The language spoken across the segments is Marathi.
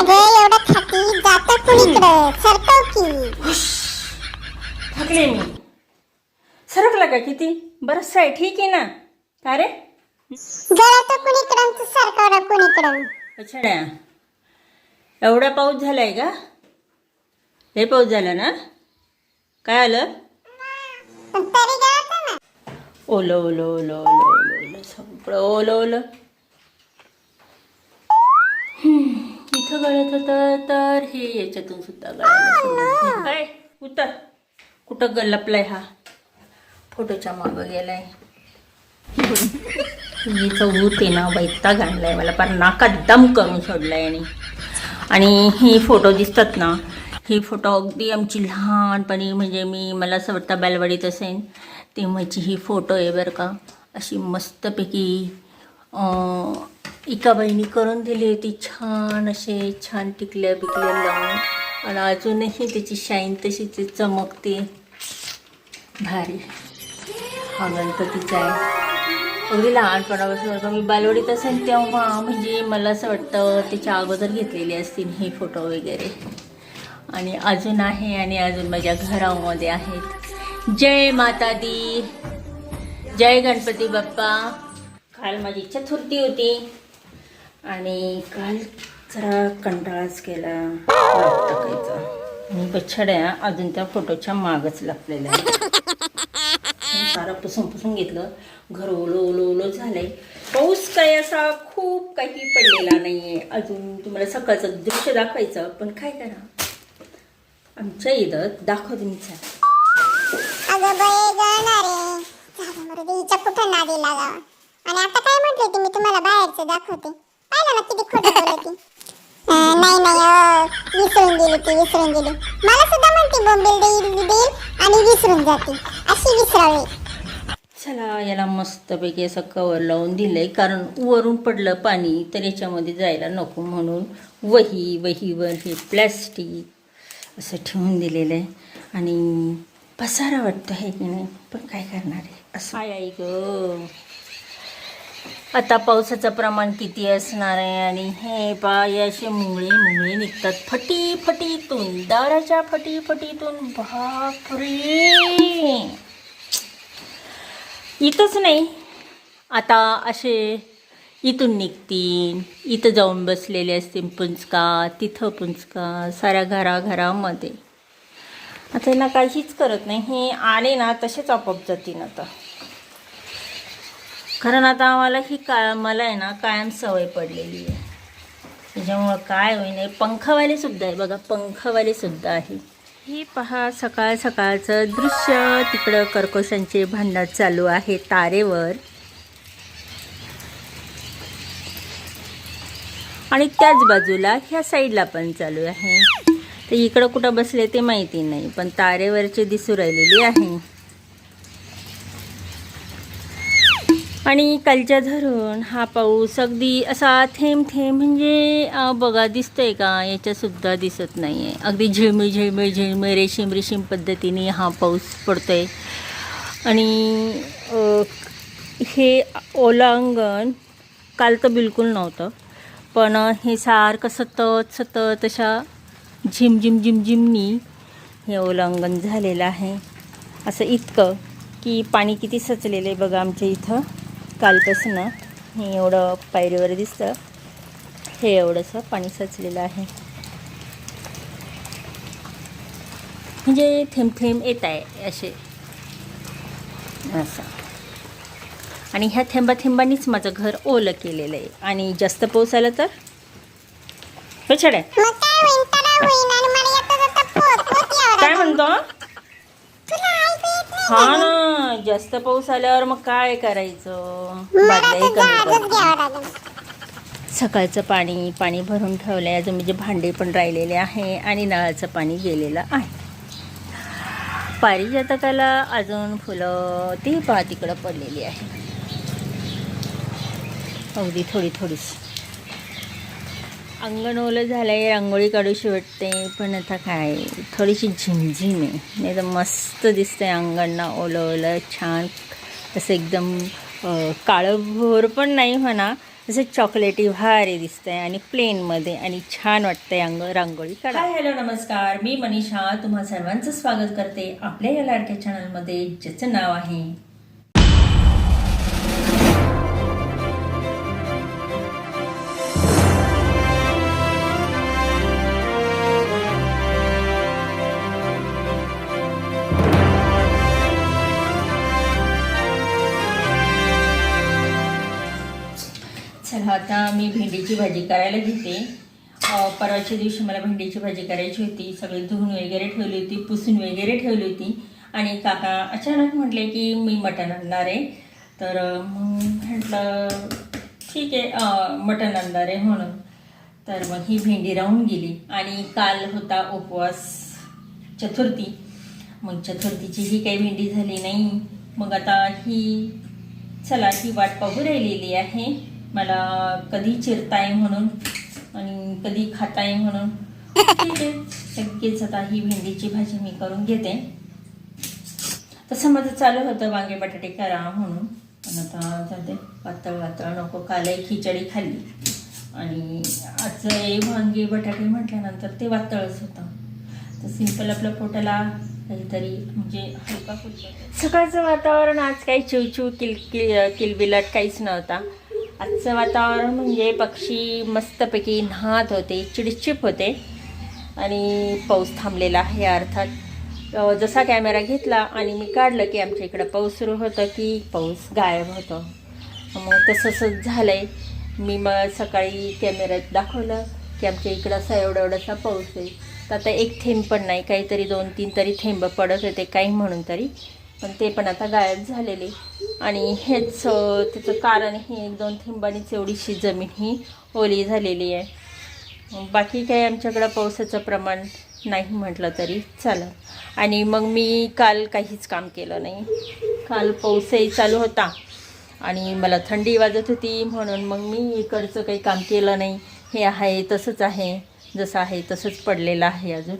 अगं एवढं थकी जात कुणीकडं सरकव की. थकले मी. सरकला का किती? बरंच आहे ठीक आहे ना? का रे? जरा तर कुणीकडं तू सरकव ना कुणीकडं अच्छा एवढा पाऊस झालाय का? लय पाऊस झाला ना? काय आलं? पण तरी गळत ना. ओलं ओलं ओलं ओलं ओलं ओलं सगळं ओलं ओलं. हम्म, इथं गळत होतं तर हे याच्यातून सुद्धा गळायला. काय? उतर. कुठं ग लपलाय हा? फोटोच्या मागं गेलाय. भूत आहे ना वैताग आणलाय मला. पार नाकात दम करून सोडलाय आणि आणि हे फोटो दिसतात ना हे फोटो अगदी आमची लहानपणी म्हणजे मी मला असं वाटतं बालवाडीत असेल तेव्हाची ही फोटो आहे बरं का. अशी मस्तपैकी एका बहिणी करून दिली होती. छान असे छान टिकल्या बिकल्या लावून. आणि अजूनही त्याची शाईन तशीच चमकते. भारी. हा गणपतीचा आहे. अगदी लहानपणापासून का मी बालवडीत असेल तेव्हा म्हणजे मला असं वाटतं त्याच्या अगोदर घेतलेले असतील हे फोटो वगैरे. आणि अजून आहे आणि अजून माझ्या घरामध्ये आहेत. जय माता दी जय गणपती बाप्पा. काल माझी चतुर्थी होती. आणि काल जरा कंटाळाच केला टाकायचा मी बछड्या अजून त्या फोटोच्या मागच लागलेल्या सारं पुसून पुसून घेतलं. घर ओलं ओलं ओलं झालंय. पाऊस काय असा खूप काही पडलेला नाहीये. अजून तुम्हाला सकाळचं दृश्य दाखवायचं पण काय करा? आमच्या इथं दाखव तुमचा आणि आता काय म्हटले ती मी तुम्हाला बाहेरचं दाखवते? पाहिलं ना किती खोटं बोलते अं, नाही नाही अं, विसरून गेली ती विसरून गेली. मला सुद्धा म्हणते बोंबील देईल देईल आणि विसरून जाते. अशी विसरावी. चला याला मस्तपैकी असं कवर लावून दिलंय. कारण वरून पडलं पाणी तर याच्यामध्ये जायला नको म्हणून वही वहीवर हे प्लॅस्टिक असं ठेवून दिलेलं आहे. आणि पसारा वाटतं आहे की नाही पण काय करणार आहे? असं. काय आई ग. आता पावसाचं प्रमाण किती असणार आहे? आणि हे पाय असे मुंगळे मुंगळे निघतात फटी फटीतून दाराच्या फटी फटीतून बापरे! इथंच नाही. आता असे इथून निघतील. इथं जाऊन बसलेले असतील पुंचका तिथं पुंचका साऱ्या घराघरामध्ये. आता यांना काहीच करत नाही. हे आले ना तसेच आपोआप जातील आता. कारण आता आम्हाला ही का मला आहे ना कायम सवय पडलेली आहे. त्याच्यामुळं काय होईन पंखवाले सुद्धा आहे बघा पंखवाले सुद्धा आहे. ही पहा सकाळ सकाळचं दृश्य. तिकडं कर्कोशांचे भांडण चालू आहे तारेवर. आणि त्याच बाजूला ह्या साईडला पण चालू आहे. तर इकडं कुठं बसले ते माहिती नाही पण तारेवरचे दिसू राहिलेली आहे. आणि कालच्या धरून हा पाऊस अगदी असा थेंब थेंब म्हणजे बघा दिसतंय का? याच्यासुद्धा दिसत नाही आहे अगदी झिळमिळ झिळमिळ झिळमिळ रेशीम रेशीम पद्धतीने हा पाऊस पडतो आहे आणि हे ओलांगण काल तर बिलकुल नव्हतं. पण हे सारखं सतत सतत अशा झिम झिम झिम झिमनी हे ओलांगण झालेलं आहे. असं इतकं की पाणी किती सचलेलं आहे बघा आमच्या इथं. कालपासून हे एवढं पायरीवर दिसतं. हे एवढंसं पाणी सचलेलं आहे. म्हणजे थेंब थेंब येत आहे असे. असं. आणि ह्या थेंबा थेंबांनीच माझं घर ओलं केलेलं आहे. आणि जास्त पाऊस आला तर? हो काय होईन? हा ना. जास्त पाऊस आल्यावर मग काय करायचं? बादल्याही कमी सकाळचं पाणी पाणी भरून ठेवलं आहे अजून म्हणजे भांडे पण राहिलेले आहे आणि नळाचं पाणी गेलेलं आहे. पारिजातकाला अजून फुलं ती पहा तिकडं पडलेली आहे. अगदी थोडी थोडीशी. अंगण ओलं झालं आहे रांगोळी काढूशी वाटते पण आता काय थोडीशी झिमझिम आहे. नाही तर मस्त दिसतंय अंगणना ओलं ओलं छान. असं एकदम काळंभोर पण नाही म्हणा असं चॉकलेटी भारी दिसतंय आणि प्लेनमध्ये आणि छान वाटतंय अंग रांगोळी काढा हॅलो नमस्कार. मी मनीषा. तुम्हा सर्वांचं स्वागत करते आपल्या या लाडक्या चॅनलमध्ये ज्याचं नाव आहे आता मी भेंडीची भाजी करायला घेते. परवाच्या दिवशी मला भेंडीची भाजी करायची होती. सगळी धुवून वगैरे ठेवली होती पुसून वगैरे ठेवली होती. आणि काका अचानक म्हटले की मी मटण आणणार आहे. तर मग म्हटलं ठीक आहे मटण आणणार आहे म्हणून. तर मग ही भेंडी राहून गेली. आणि काल होता उपवास चतुर्थी. मग चतुर्थीची ही काही भेंडी झाली नाही. मग आता ही चला ही वाट पाहू राहिलेली आहे. मला कधी चिरताय म्हणून आणि कधी खाताय म्हणून. नक्कीच आता ही भेंडीची भाजी मी करून घेते. तसं माझं चालू होतं वांगे बटाटे करा म्हणून. पण आता जाते पातळ वातळ नको. कालही खिचडी खाल्ली. आणि आज हे वांगे बटाटे म्हटल्यानंतर ते वातळच होतं. तर सिंपल आपल्या पोटाला काहीतरी म्हणजे हलका फुलका. सकाळचं वातावरण आज काही चिवचिव किल किल किलबिलाट काहीच नव्हता. आजचं वातावरण म्हणजे पक्षी मस्तपैकी न्हात होते चिडचिप होते आणि पाऊस थांबलेला आहे अर्थात. जसा कॅमेरा घेतला आणि मी काढलं की आमच्या इकडं पाऊस सुरू होतं की पाऊस गायब होतो. मग तसंच झालं आहे मी मग सकाळी कॅमेऱ्यात दाखवलं की आमच्या इकडं असा एवढा एवढासा पाऊस आहे. तर आता एक थेंब पण नाही काहीतरी दोन तीन तरी थेंब पडत होते काही म्हणून तरी. पण ते पण आता गायब झालेले. आणि हेच त्याचं कारण हे एक दोन थेंबांनीच एवढीशी जमीन ही ओली झालेली आहे. बाकी काही आमच्याकडं पावसाचं प्रमाण नाही म्हटलं तरी चालत आणि मग मी काल काहीच काम केलं नाही. काल पाऊसही चालू होता आणि मला थंडी वाजत होती म्हणून मग मी इकडचं काही काम केलं नाही. हे आहे तसंच आहे. जसं आहे तसंच पडलेलं आहे अजून.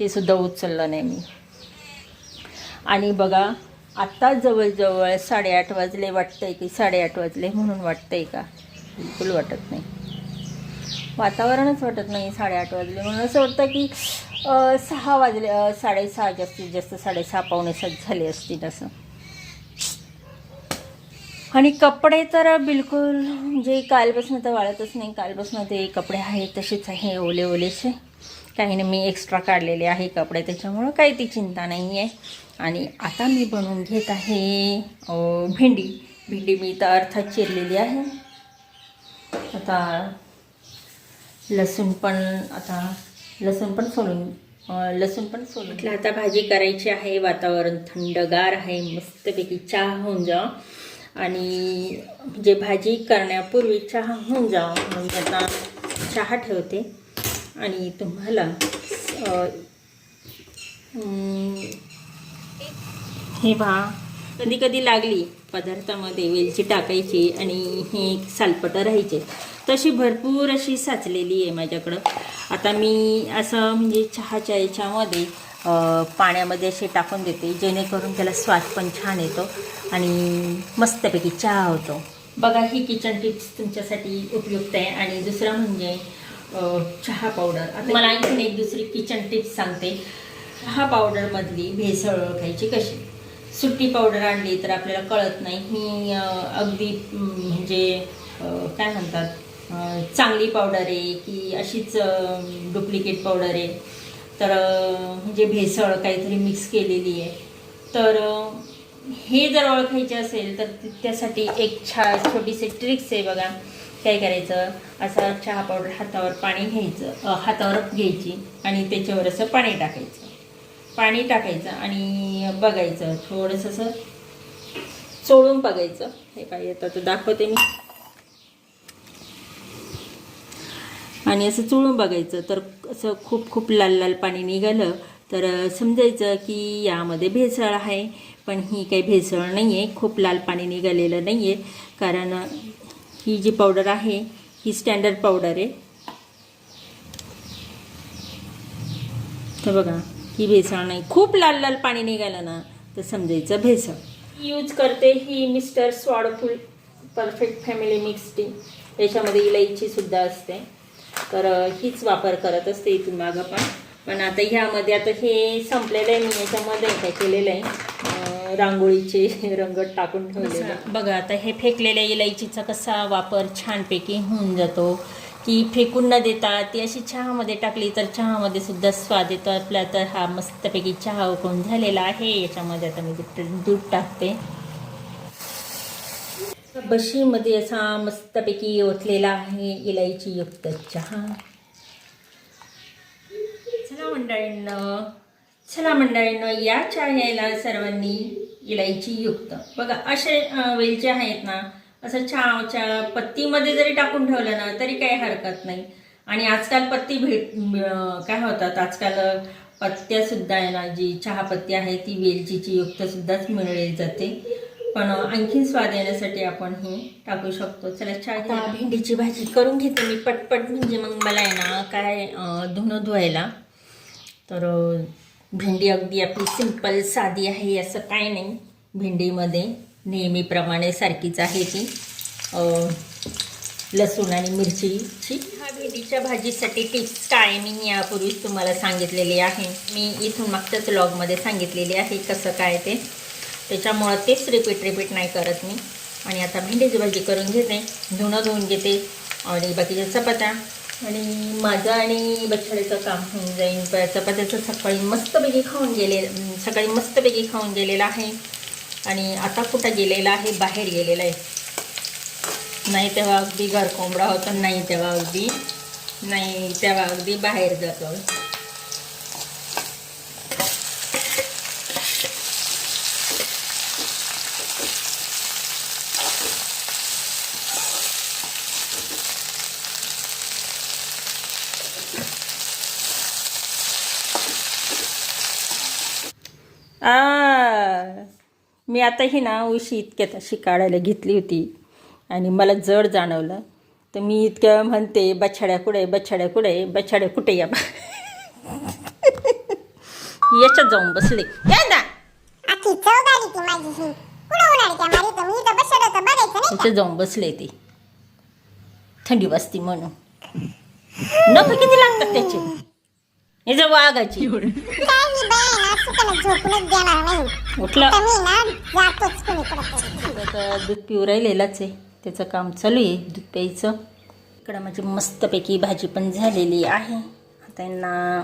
ते सुद्धा उचललं नाही मी. आणि बघा आत्ता जवळजवळ साडेआठ वाजले वाटतंय की साडेआठ वाजले म्हणून वाटतंय का? बिलकुल वाटत नाही. वातावरणच वाटत नाही साडेआठ वाजले म्हणून. असं वाटतं की सहा वाजले साडेसहा जास्तीत जास्त साडेसहा पावणे सात झाले असतील असं. आणि कपडे तर बिलकुल म्हणजे कालपासून तर वाळतच नाही. कालपासून ते कपडे आहेत तसेच आहे ओले ओलेचे काही नाही मी एक्स्ट्रा काढलेले आहे कपडे त्याच्यामुळं काही ती चिंता नाही आहे आणि आता मी बनवून घेत आहे भेंडी. भेंडी मी तर अर्थात चिरलेली आहे. आता लसूण पण आता लसूण पण सोलून लसूण पण सोलून. म्हटलं आता भाजी करायची आहे वातावरण थंडगार आहे मस्तपैकी चहा होऊन जा. आणि जे भाजी करण्यापूर्वी चहा होऊन जा म्हणून आता चहा ठेवते. आणि तुम्हाला हे पहा. कधी कधी लागली पदार्थामध्ये वेलची टाकायची आणि हे सालपटं राहायचे. तशी भरपूर अशी साचलेली आहे माझ्याकडं. आता मी असं म्हणजे चहाच्या याच्यामध्ये पाण्यामध्ये असे टाकून देते जेणेकरून त्याला स्वाद पण छान येतो आणि मस्तपैकी चहा होतो. बघा ही किचन टिप्स तुमच्यासाठी उपयुक्त आहे. आणि दुसरं म्हणजे चहा पावडर आता मला आणखीन एक दुसरी किचन टिप्स सांगते. चहा पावडरमधली भेसळ ओळखायची कशी? सुट्टी पावडर आणली तर आपल्याला कळत नाही. ही अगदी म्हणजे काय म्हणतात चांगली पावडर आहे की अशीच डुप्लिकेट पावडर आहे. तर म्हणजे भेसळ काहीतरी मिक्स केलेली आहे. तर हे जर ओळखायचे असेल तर त्यासाठी एक छा छोटीशी ट्रिक्स आहे बघा. काय करायचं? असं चहा पावडर हातावर पाणी घ्यायचं हातावर घ्यायची आणि त्याच्यावर असं पाणी टाकायचं. पाणी टाकायचं आणि बघायचं. थोडंसं असं चोळून बघायचं. हे काय येतं तर दाखवते मी. आणि असं चोळून बघायचं. तर असं खूप खूप लाल लाल पाणी निघालं. तर समजायचं की यामध्ये भेसळ आहे. पण ही काही भेसळ नाही आहे खूप लाल पाणी निघालेलं नाही आहे कारण ही जी पावडर आहे ही स्टँडर्ड पावडर आहे. तर बघा. ही भेसळ नाही. खूप लाल लाल पाणी निघालं ना तर समजायचं भेसळ. यूज करते ही मिस्टर स्वाडफुल परफेक्ट फॅमिली मिक्स टी. याच्यामध्ये इलायची सुद्धा असते. तर हीच वापर करत असते इथून मागं पण. पण आता ह्यामध्ये आता हे संपलेलं आहे मी याच्यामध्ये काय केलेलं आहे. रांगोळीचे रंग टाकून ठेवलेले. बघा आता हे फेकलेल्या इलायचीचा कसा वापर छानपैकी होऊन जातो. ती फेकून न देता ती अशी चहामध्ये टाकली तर चहामध्ये सुद्धा स्वाद येतो. आपला तर हा मस्तपैकी चहा उकळून झालेला आहे. याच्यामध्ये आता मी दूध दूध टाकते. बशीमध्ये असा मस्तपैकी ओतलेला आहे इलायची युक्त चहा. चला मंडळींना चला मंडळींना या चहा सर्वांनी इलायची युक्त. बघा असे वेलचे आहेत ना असं छावच्या पत्तीमध्ये जरी टाकून ठेवलं ना तरी काही हरकत नाही. आणि आजकाल पत्ती भेट काय होतात आजकाल पत्त्यासुद्धा आहे ना जी चहापत्ती आहे ती वेलचीची युक्तसुद्धाच मिळली जाते. पण आणखीन स्वाद येण्यासाठी आपण हे टाकू शकतो. चला चहा भेंडीची भाजी करून घेते मी पटपट. म्हणजे मग मला आहे ना काय धुणं धुवायला. तर भेंडी अगदी आपली सिंपल साधी आहे असं काय नाही भेंडीमध्ये. नेहमीप्रमाणे सारखीच आहे ती. लसूण आणि मिरचीची ह्या भेंडीच्या भाजीसाठी टिप्स काय मी यापूर्वीच तुम्हाला सांगितलेली आहे. मी इथून मागच्याच लॉगमध्ये सांगितलेली आहे कसं काय ते. त्याच्यामुळं तेच रिपीट रिपीट नाही करत मी. आणि आता भेंडीची भाजी करून घेते. धुणं धुवून घेते. आणि बाकीच्या चपात्या. आणि माझं आणि बछड्याचं काम होऊन जाईल चपात्याचं सकाळी मस्तपैकी खाऊन गेले सकाळी मस्तपैकी खाऊन गेलेलं आहे. आणि आता कुठं गेलेला आहे? बाहेर गेलेला आहे. नाही तेव्हा अगदी घर कोंबडा होतो नाही तेव्हा अगदी नाही तेव्हा अगदी बाहेर जातो आ मी आता ही ना उशी इतक्यात अशी काढायला घेतली होती. आणि मला जड जाणवलं. तर मी इतक्या म्हणते बछड्या कुठे बछड्या कुठे बछड्या कुठे या याच्यात जाऊन बसले. या ना. जाऊन बसले ते. थंडी वाजती म्हणून. नख किती लागतात त्याचे? हे जर वाघाची उठलं. दूध पिऊ राहिलेलाच आहे. त्याचं काम चालू आहे दूध प्यायचं. इकडं माझी मस्तपैकी भाजी पण झालेली आहे. आता यांना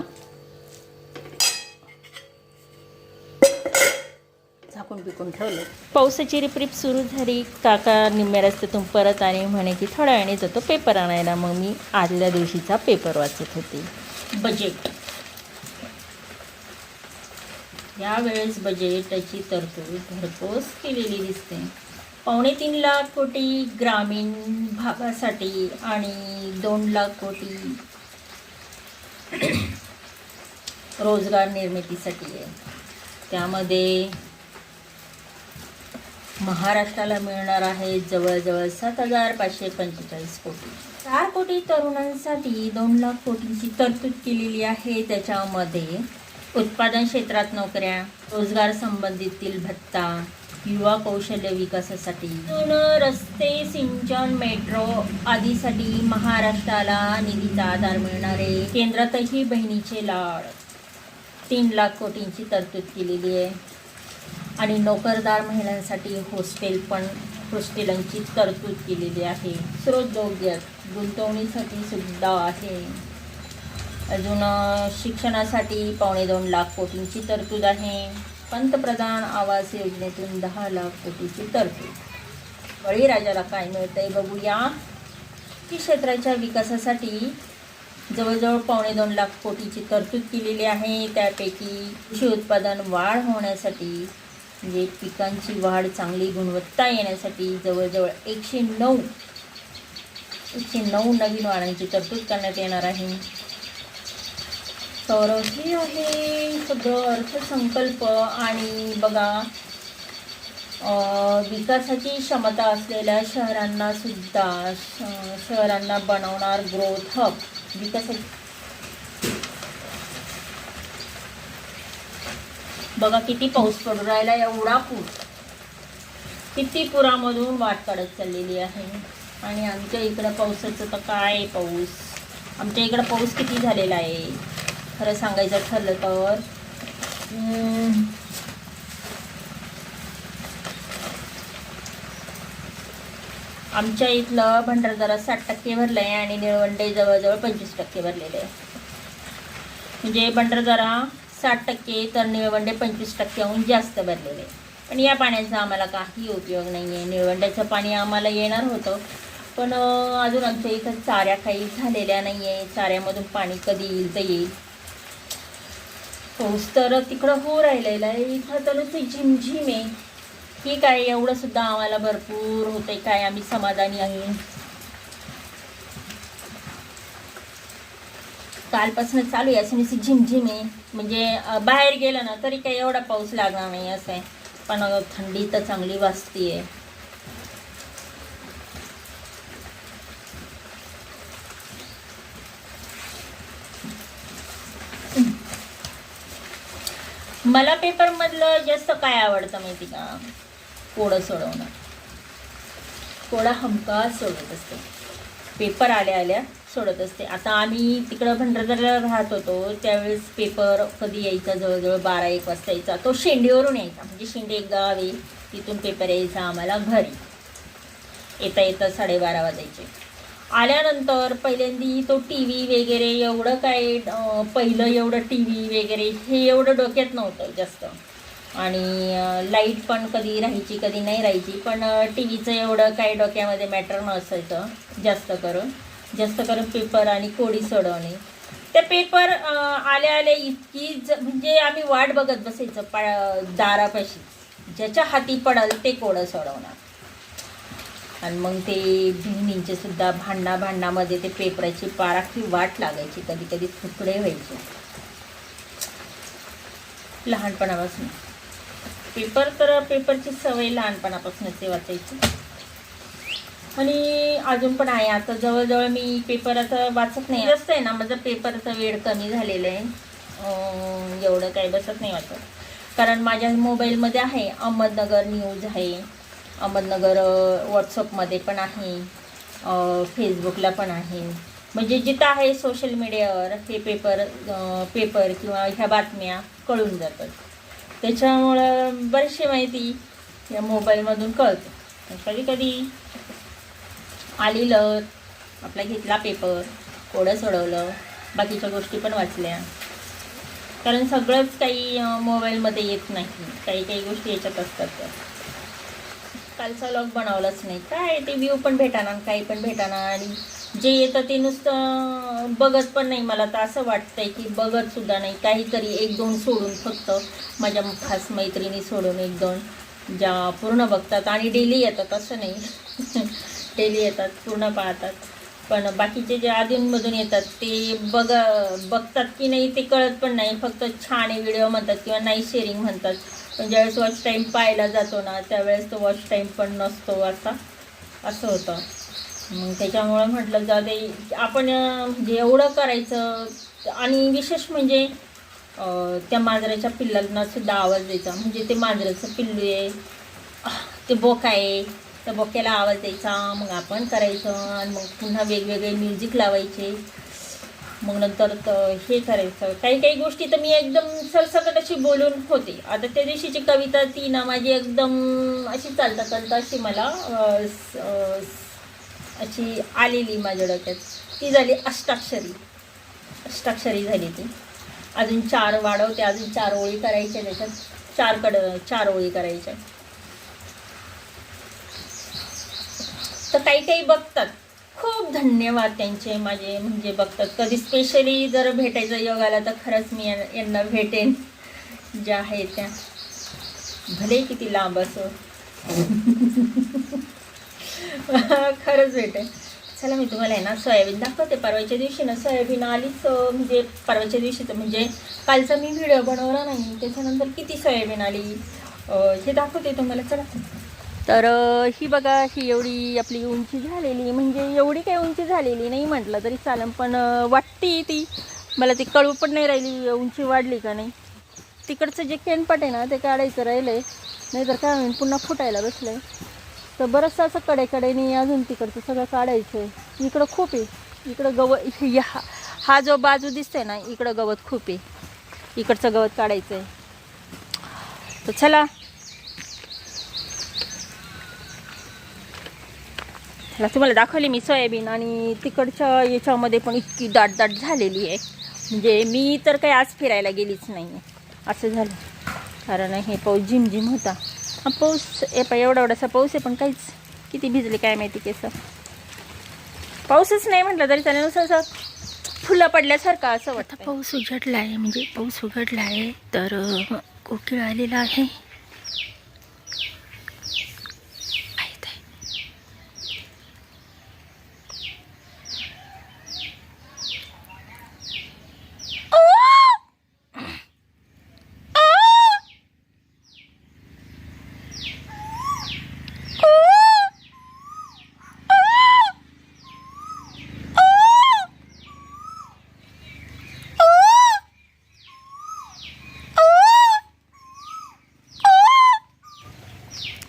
झाकून पिकून ठेवलं पावसाची रिपरिप सुरू झाली. काका निम्म्या रस्त्यातून परत आले. म्हणे की थोड्या वेळाने जातो. पेपर आणायला. मग मी आदल्या दिवशीचा पेपर वाचत होते. बजेट यावेळेस बजेटची तरतूद भरघोस केलेली दिसते. पावणे तीन लाख कोटी ग्रामीण भागासाठी आणि दोन लाख कोटी रोजगार निर्मितीसाठी आहे. त्यामध्ये महाराष्ट्राला मिळणार आहे जवळजवळ सात हजार पाचशे पंचेचाळीस कोटी. चार कोटी तरुणांसाठी दोन लाख कोटींची तरतूद केलेली आहे. त्याच्यामध्ये उत्पादन क्षेत्रात नोकऱ्या रोजगार संबंधितील भत्ता युवा कौशल्य विकासासाठी. रस्ते सिंचन मेट्रो आदीसाठी महाराष्ट्राला निधीचा आधार मिळणारे केंद्रातही बहिणीचे लाड. तीन लाख कोटींची तरतूद केलेली आहे. आणि नोकरदार महिलांसाठी हॉस्टेल पण हॉस्टेलांची तरतूद केलेली आहे. स्रोतोद्योगात गुंतवणुकीसाठी सुद्धा आहे. अजून शिक्षणासाठी पावणे दोन लाख कोटींची तरतूद आहे. पंतप्रधान आवास योजनेतून दहा लाख कोटीची तरतूद. बळीराजाला काय मिळतंय बघूया. की क्षेत्राच्या विकासासाठी जवळजवळ पावणे दोन लाख कोटीची तरतूद केलेली आहे. त्यापैकी कृषी उत्पादन वाढ होण्यासाठी म्हणजे पिकांची वाढ चांगली गुणवत्ता येण्यासाठी जवळजवळ एकशे नऊ एकशे नऊ नवीन वाढांची तरतूद करण्यात येणार आहे. तर हे आहे सगळं अर्थसंकल्प आणि बघा विकासाची क्षमता असलेल्या शहरांना सुद्धा शहरांना बनवणार ग्रोथ हब विकासाची बघा किती पाऊस पडून राहिला एवढा पूर. किती पुरामधून वाट काढत चाललेली आहे. आणि आमच्या इकडं पावसाचं तर काय आहे पाऊस. आमच्या इकडं पाऊस किती झालेला आहे? खरं सांगायचं ठरलं तर आमच्या इथलं भंडारदरा साठ टक्के भरलं आहे आणि निळवंडे जवळजवळ पंचवीस टक्के भरलेले आहे. म्हणजे भंडारदारा साठ टक्के तर निळवंडे पंचवीस टक्क्याहून जास्त भरलेले आहे. पण या पाण्याचा आम्हाला काही उपयोग नाही आहे निळवंड्याचं पाणी आम्हाला येणार होतं. पण अजून आमच्या इथं चाऱ्या काही झालेल्या नाही आहे चाऱ्यामधून पाणी कधी येईल तर येईल. पाऊस तर तिकडं हो राहिलेला आहे. इथं तर नुसती झिमझिम आहे. ठीक आहे एवढं सुद्धा आम्हाला भरपूर होतंय काय आम्ही समाधानी आहे. कालपासून चालू आहे असं नुसती झिमझिम आहे. म्हणजे बाहेर गेलं ना तरी काही एवढा पाऊस लागणार नाही असं आहे. पण थंडी तर चांगली वाजतीये. मला पेपरमधलं जास्त काय आवडतं माहिती का? कोडं सोडवणं. कोडा हमखास सोडत असते. पेपर आल्या आल्या सोडत असते. आता आम्ही तिकडं भंडारदऱ्याला राहत होतो. त्यावेळेस पेपर कधी यायचा? जवळजवळ बारा एक वाजता यायचा. तो शेंडीवरून यायचा. म्हणजे शेंडी एक गाव आहे तिथून पेपर यायचा आम्हाला घरी. येता येता साडेबारा वाजायचे. आल्यानंतर पहिल्यांदी तो टी व्ही वगैरे एवढं काय पहिलं एवढं टी व्ही वगैरे हे एवढं डोक्यात नव्हतं जास्त. आणि लाइट पण कधी राहायची कधी नाही राहायची पण टी व्हीचं एवढं काय डोक्यामध्ये मॅटर नसायचं जास्त करून. जास्त करून पेपर आणि कोडी सोडवणे. ते पेपर आले आले इतकी ज म्हणजे आम्ही वाट बघत बसायचं पा दारापाशी. ज्याच्या हाती पडल ते कोडं सोडवणार. आणि मग ते बहिणींचे सुद्धा भांडणा भांडणामध्ये ते पेपराची पाराखी वाट लागायची. कधी कधी तुकडे व्हायचे. लहानपणापासून. पेपर तर पेपरची सवय लहानपणापासूनच ते वाचायची. आणि अजून पण आहे. आता जवळजवळ मी पेपर आता वाचत नाही. जास्त आहे ना माझं पेपरचा वेळ कमी झालेला आहे. एवढं काही बसत नाही वाटत कारण माझ्या मोबाईलमध्ये आहे. अहमदनगर न्यूज आहे. अहमदनगर व्हॉट्सअपमध्ये पण आहे फेसबुकला पण आहे. म्हणजे जिथं आहे सोशल मीडियावर हे पेपर पेपर किंवा ह्या बातम्या कळून जातात. त्याच्यामुळं बरीचशी माहिती या मोबाईलमधून कळते. कधी कधी आलेलं आपला घेतला पेपर कोडं सोडवलं बाकीच्या गोष्टी पण वाचल्या. कारण सगळंच काही मोबाईलमध्ये येत नाही. काही काही गोष्टी याच्यात असतात तर कालचा लॉग बनवलाच नाही. काय ते व्ह्यू पण भेटाना आणि काही पण भेटाना आणि जे येतं ते नुसतं बघत पण नाही मला. तर असं वाटतंय की बघत सुद्धा नाही. काहीतरी एक दोन सोडून फक्त माझ्या खास मैत्रिणी सोडून एक दोन ज्या पूर्ण बघतात आणि डेली येतात. असं नाही. डेली येतात पूर्ण पाहतात. पण बाकीचे जे अधूनमधून येतात ते बघ बघतात की नाही ते कळत पण नाही. फक्त छान आहे व्हिडिओ म्हणतात किंवा नाही शेअरिंग म्हणतात. पण ज्यावेळेस वॉच टाईम पाहायला जातो ना त्यावेळेस तो वॉच टाईम पण नसतो असा असं होतं. मग त्याच्यामुळं म्हटलं जाऊ दे आपण म्हणजे एवढं करायचं. आणि विशेष म्हणजे त्या मांजराच्या पिल्लांना सुद्धा आवाज द्यायचा. म्हणजे ते मांजराचं पिल्लू आहे ते बोक आहे त्या बोक्याला आवाज द्यायचा. मग आपण करायचं. आणि मग पुन्हा वेगवेगळे म्युझिक लावायचे. मग नंतर हे करायचं. काही काही गोष्टी तर मी एकदम सरसकट अशी बोलून होते. आता त्या दिवशीची कविता ती ना माझी एकदम अशी चालता चालता अशी मला अशी आलेली माझ्या डोक्यात. ती झाली अष्टाक्षरी. अष्टाक्षरी झाली ती. अजून चार वाढवते अजून चार ओळी करायच्या त्याच्यात. चार कड चार ओळी करायच्या. तर काही काही बघतात. खूप धन्यवाद त्यांचे माझे म्हणजे बघतात. कधी स्पेशली जर भेटायचं योग आला तर खरंच मी यांना भेटेन. ज्या आहेत त्या. भले किती लांब असो. खरंच भेटेन. चला मी तुम्हाला आहे ना सोयाबीन दाखवते. परवाच्या दिवशी ना सोयाबीन आलीच म्हणजे परवाच्या दिवशी तर म्हणजे कालचा मी व्हिडिओ बनवला नाही. त्याच्यानंतर किती सोयाबीन आली? हे दाखवते तुम्हाला. चला. तर ही बघा ही एवढी आपली उंची झालेली म्हणजे एवढी काही उंची झालेली नाही म्हटलं तरी चालेल पण वाटते ती. मला ती कळू पण नाही राहिली उंची वाढली का नाही. तिकडचं जे केनपट आहे ना ते काढायचं राहिलंय. नाहीतर काय होईल पुन्हा फुटायला बसलंय. तर बरंचसं असं कडेकडेने अजून तिकडचं सगळं काढायचं आहे इकडं खूप आहे. इकडं गवत हा हा जो बाजू दिसतोय ना इकडं गवत खूप आहे. इकडचं गवत काढायचं आहे तर चला तुम्हाला दाखवली मी सोयाबीन आणि तिकडच्या याच्यामध्ये पण इतकी दाट दाट झालेली आहे. म्हणजे मी तर काही आज फिरायला गेलीच नाही आहे असं झालं. कारण हे पाऊस झिमझिम होता. हा पाऊस ए पा एवढा एवढासा पाऊस आहे पण काहीच किती भिजले काय माहिती केस. पाऊसच नाही म्हटलं तरी त्याला नुसतं असं फुलं पडल्यासारखं असं वाटतं पाऊस उघडला आहे म्हणजे पाऊस उघडला आहे तर कोकिळ आलेला आहे आहेत आहे.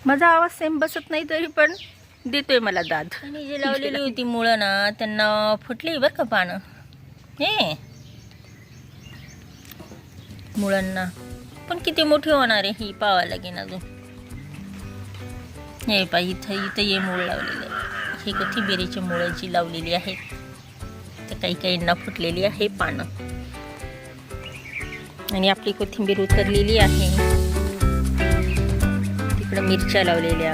माझा आवाज सेम बसत नाही तरी पण देतोय मला दाद. आणि जे लावलेली होती मुळं ना त्यांना फुटली बरं का पानं. हे. मुळांना. पण किती मोठी होणार आहे ही पावा लागेन अजून. हे पा इथं इथं ये मूळ लावलेलं आहे. हे कोथिंबिरीची मुळं जी लावलेली आहेत तर काही काहींना फुटलेली आहे पानं. आणि आपली कोथिंबीर उतरलेली आहे. तिकडं मिरच्या लावलेल्या.